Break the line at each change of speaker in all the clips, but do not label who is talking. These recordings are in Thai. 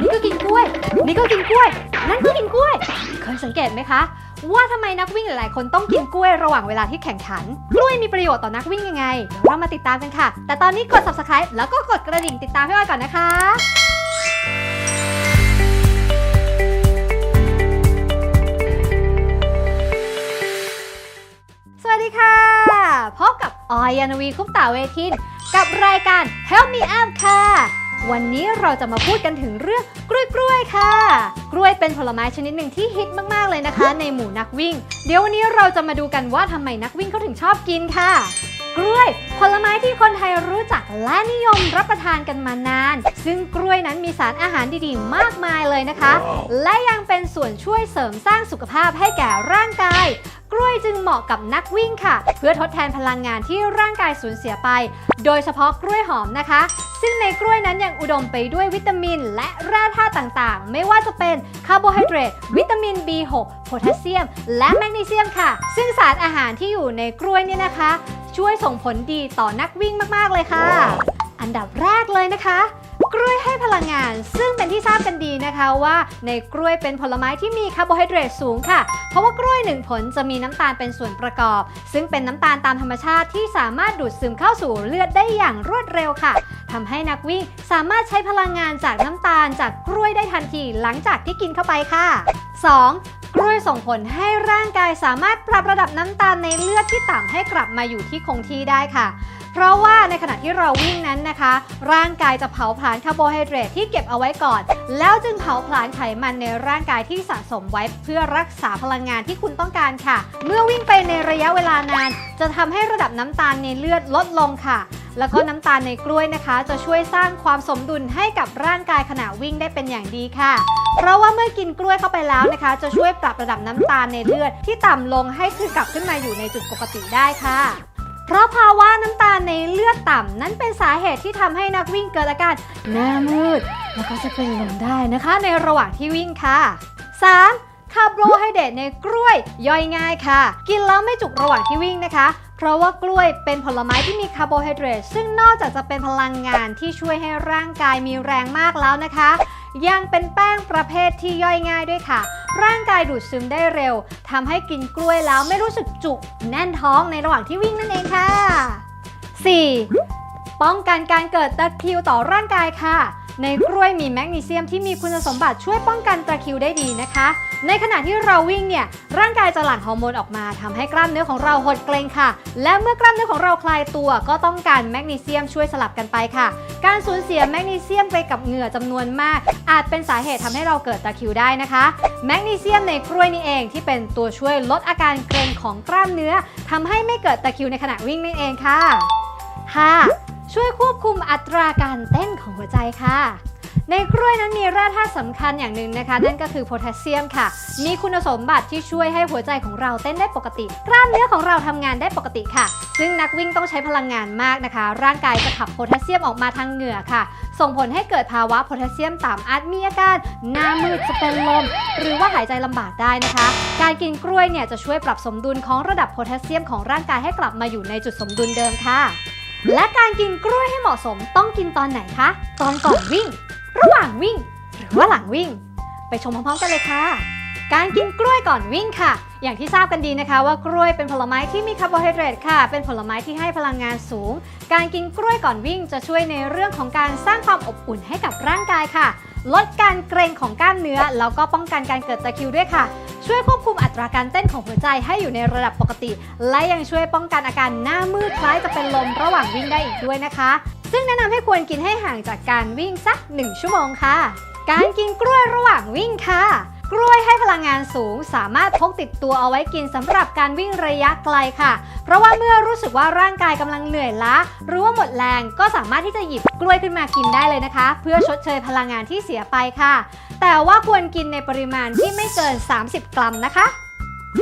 นี่ก็กินกล้วย นี่ก็กินกล้วย นั่นก็กินกล้วย เคยสังเกตไหมคะ ว่าทำไมนักวิ่งหลายๆ คนต้องกินกล้วยระหว่างเวลาที่แข่งขัน กล้วยมีประโยชน์ต่อนักวิ่งยังไง เรามาติดตามกันค่ะ แต่ตอนนี้กด subscribe แล้วก็กดกระดิ่งติดตามให้ไว้ก่อนนะคะสวัสดีค่ะพบกับออยยานวีคุปตาเวทิน กับรายการ Help Me Up ค่ะ วันนี้เราจะมาพูดกันถึงเรื่องกล้วยกล้วยๆค่ะ กล้วยเป็นผลไม้ชนิดหนึ่งที่ฮิตมากๆเลยนะคะ ในหมู่นักวิ่ง เดี๋ยววันนี้เราจะมาดูกันว่าทำไมนักวิ่งเขาถึงชอบกินค่ะ กล้วย ผลไม้ที่คนไทยรู้จักและนิยมรับประทานกันมานาน ซึ่งกล้วยนั้นมีสารอาหารดีๆ มากมายเลยนะคะ และยังเป็นส่วนช่วยเสริมสร้างสุขภาพให้แก่ร่างกาย กล้วยจึงเหมาะกับนักวิ่งค่ะ เพื่อทดแทนพลังงานที่ร่างกายสูญเสียไป โดยเฉพาะกล้วยหอมนะคะ ซึ่งในกล้วยนั้นยังอุดมไปด้วยวิตามิน และแร่ธาตุต่างๆ ไม่ว่าจะเป็นคาร์โบไฮเดรตวิตามิน B6 โพแทสเซียม และแมกนีเซียมค่ะ ซึ่งสารอาหารที่อยู่ในกล้วยเนี่ยนะคะ ช่วยส่งผลดีต่อนักวิ่งมาก ๆ เลยค่ะ อันดับแรกเลยนะคะกล้วยให้พลังงาน ซึ่งเป็นที่ทราบกันดีนะคะว่า ในกล้วยเป็นผลไม้ที่มีคาร์โบไฮเดรตสูงค่ะ เพราะว่ากล้วยหนึ่งผลจะมีน้ำตาลเป็นส่วนประกอบ ซึ่งเป็นน้ำตาลตามธรรมชาติที่สามารถดูดซึมเข้าสู่เลือดได้อย่างรวดเร็วค่ะทำให้นักวิ่งสามารถใช้พลังงานจากน้ำตาลจากกล้วยได้ทันทีหลังจากที่กินเข้าไปค่ะ 2. ด้วยส่งผลให้ร่างกายสามารถปรับระดับน้ำตาลในเลือดที่ต่ำให้กลับมาอยู่ที่คงที่ได้ค่ะ เพราะว่าในขณะที่เราวิ่งนั้นนะคะ ร่างกายจะเผาผลาญคาร์โบไฮเดรตที่เก็บเอาไว้ก่อน แล้วจึงเผาผลาญไขมันในร่างกายที่สะสมไว้เพื่อรักษาพลังงานที่คุณต้องการค่ะ เมื่อวิ่งไปในระยะเวลานาน จะทำให้ระดับน้ำตาลในเลือดลดลงค่ะแล้วก็น้ำตาลในกล้วยนะคะ จะช่วยสร้างความสมดุลให้กับร่างกายขณะวิ่งได้เป็นอย่างดีค่ะ เพราะว่าเมื่อกินกล้วยเข้าไปแล้วนะคะ จะช่วยปรับระดับน้ำตาลในเลือดที่ต่ำลงให้คือกลับขึ้นมาอยู่ในจุดปกติได้ค่ะ เพราะภาวะน้ำตาลในเลือดต่ำนั้นเป็นสาเหตุที่ทำให้นักวิ่งเกิดอาการหน้ามืด แล้วก็จะเป็นลมได้นะคะ ในระหว่างที่วิ่งค่ะ 3. คาร์โบไฮเดรตในกล้วยย่อยง่ายค่ะ กินแล้วไม่จุกระหว่างที่วิ่งนะคะเพราะว่ากล้วยเป็นผลไม้ที่มีคาร์โบไฮเดรตซึ่งนอกจากจะเป็นพลังงานที่ช่วยให้ร่างกายมีแรงมากแล้วนะคะ ยังเป็นแป้งประเภทที่ย่อยง่ายด้วยค่ะ ร่างกายดูดซึมได้เร็วทำให้กินกล้วยแล้วไม่รู้สึกจุกแน่นท้องในระหว่างที่วิ่งนั่นเองค่ะ 4. ป้องกันการเกิดตะคริวต่อร่างกายค่ะ ในกล้วยมีแมกนีเซียมที่มีคุณสมบัติช่วยป้องกันตะคริวได้ดีนะคะ ในขณะที่เราวิ่งเนี่ยร่างกายจะหลั่งฮอร์โมนออกมาทำให้กล้ามเนื้อของเราหดเกร็งค่ะ และเมื่อกล้ามเนื้อของเราคลายตัว ก็ต้องการแมกนีเซียมช่วยสลับกันไปค่ะ การสูญเสียแมกนีเซียมไปกับเหงื่อจำนวนมาก อาจเป็นสาเหตุทำให้เราเกิดตะคริวได้นะคะแมกนีเซียมในกล้วยนี่เองที่เป็นตัวช่วยลดอาการเกร็งของกล้ามเนื้อทำให้ไม่เกิดตะคริวในขณะวิ่งนั่นเองค่ะ 5. ช่วยควบคุมอัตราการเต้นของหัวใจค่ะ ในกล้วยนั้นมีแร่ธาตุสำคัญอย่างหนึ่งนะคะ นั่นก็คือโพแทสเซียมค่ะ มีคุณสมบัติที่ช่วยให้หัวใจของเราเต้นได้ปกติ กล้ามเนื้อของเราทำงานได้ปกติค่ะ ซึ่งนักวิ่งต้องใช้พลังงานมากนะคะ ร่างกายจะขับโพแทสเซียมออกมาทางเหงื่อค่ะ ส่งผลให้เกิดภาวะโพแทสเซียมต่ำอาจมีอาการหน้ามืดจะเป็นลม หรือว่าหายใจลำบากได้นะคะ การกินกล้วยเนี่ยจะช่วยปรับสมดุลของระดับโพแทสเซียมของร่างกายให้กลับมาอยู่ในจุดสมดุลเดิมค่ะ และการกินกล้วยให้เหมาะสมต้องกินตอนไหนคะ ตอนก่อนวิ่ง ระหว่างวิ่ง หรือว่าหลังวิ่ง ไปชมพร้อมๆกันเลยค่ะ การกินกล้วยก่อนวิ่งค่ะ อย่างที่ทราบกันดีนะคะ ว่ากล้วยเป็นผลไม้ที่มีคาร์โบไฮเดรตค่ะ เป็นผลไม้ที่ให้พลังงานสูง การกินกล้วยก่อนวิ่งจะช่วยในเรื่องของการสร้างความอบอุ่นให้กับร่างกายค่ะ ลดการเกร็งของกล้ามเนื้อ แล้วก็ป้องกันการเกิดตะคริวด้วยค่ะ ช่วยควบคุมอัตราการเต้นของหัวใจให้อยู่ในระดับปกติ และยังช่วยป้องกันอาการหน้ามืดคล้ายจะเป็นลมระหว่างวิ่งได้อีกด้วยนะคะ ซึ่งแนะนำให้ควรกินให้ห่างจากการวิ่งสัก 1 ชั่วโมงค่ะ การกินกล้วยระหว่างวิ่งค่ะ กล้วยให้พลังงานสูง สามารถพกติดตัวเอาไว้กินสำหรับการวิ่งระยะไกลค่ะ เพราะว่าเมื่อรู้สึกว่าร่างกายกำลังเหนื่อยล้าหรือว่าหมดแรงก็สามารถที่จะหยิบกล้วยขึ้นมากินได้เลยนะคะ เพื่อชดเชยพลังงานที่เสียไปค่ะ แต่ว่าควรกินในปริมาณที่ไม่เกิน 30 กรัมนะคะ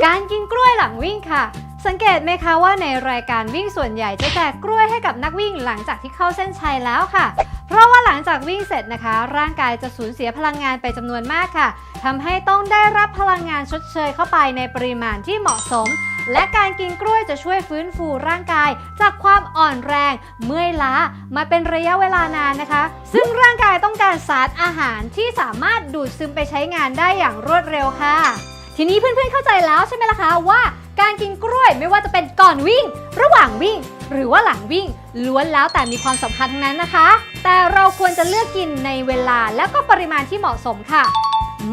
การกินกล้วยหลังวิ่งค่ะสังเกตไหมคะว่าในรายการวิ่งส่วนใหญ่จะแจกกล้วยให้กับนักวิ่งหลังจากที่เข้าเส้นชัยแล้วค่ะ เพราะว่าหลังจากวิ่งเสร็จนะคะ ร่างกายจะสูญเสียพลังงานไปจำนวนมากค่ะทำให้ต้องได้รับพลังงานชดเชยเข้าไปในปริมาณที่เหมาะสม และการกินกล้วยจะช่วยฟื้นฟูร่างกาย จากความอ่อนแรง เมื่อยล้ามาเป็นระยะเวลานานนะคะ ซึ่งร่างกายต้องการสารอาหารที่สามารถดูดซึมไปใช้งานได้อย่างรวดเร็วค่ะ ทีนี้เพื่อนๆเข้าใจแล้วใช่ไหมล่ะคะว่า การกินกล้วยไม่ว่าจะเป็นก่อนวิ่ง ระหว่างวิ่ง หรือว่าหลังวิ่ง ล้วนแล้วแต่มีความสำคัญทั้งนั้นนะคะ แต่เราควรจะเลือกกินในเวลาและก็ปริมาณที่เหมาะสมค่ะ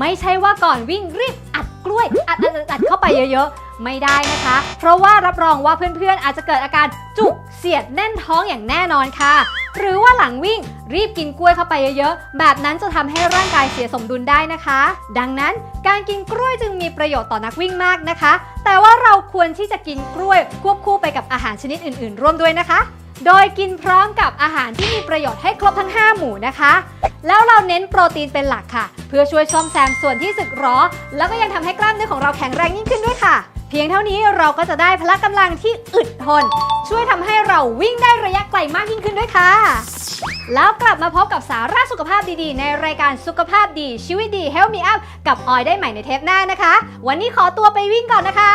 ไม่ใช่ว่าก่อนวิ่งรีบอัดกล้วย อัดอัดอัดอัดเข้าไปเยอะๆ ไม่ได้นะคะ เพราะว่ารับรองว่าเพื่อนๆอาจจะเกิดอาการจุกเสียดแน่นท้องอย่างแน่นอนค่ะ หรือว่าหลังวิ่งรีบกินกล้วยเข้าไปเยอะๆ แบบนั้นจะทำให้ร่างกายเสียสมดุลได้นะคะ ดังนั้นการกินกล้วยจึงมีประโยชน์ต่อนักวิ่งมากนะคะ แต่ว่าเราควรที่จะกินกล้วยควบคู่ไปกับอาหารชนิดอื่นๆ ร่วมด้วยนะคะ โดยกินพร้อมกับอาหารที่มีประโยชน์ให้ครบทั้ง 5 หมู่นะคะ แล้วเราเน้นโปรตีนเป็นหลักค่ะ เพื่อช่วยซ่อมแซมส่วนที่สึกหรอ แล้วก็ยังทำให้กล้ามเนื้อของเราแข็งแรงยิ่งขึ้นด้วยค่ะ เพียงเท่านี้เราก็จะได้พละกำลังที่อึดทน ช่วยทำให้เราวิ่งได้ระยะไกลมากยิ่งขึ้นด้วยค่ะ แล้วกลับมาพบกับสาระสุขภาพดีๆ ในรายการสุขภาพดีชีวิตดี Help Me Up กับออยได้ใหม่ในเทปหน้านะคะ วันนี้ขอตัวไปวิ่งก่อนนะคะ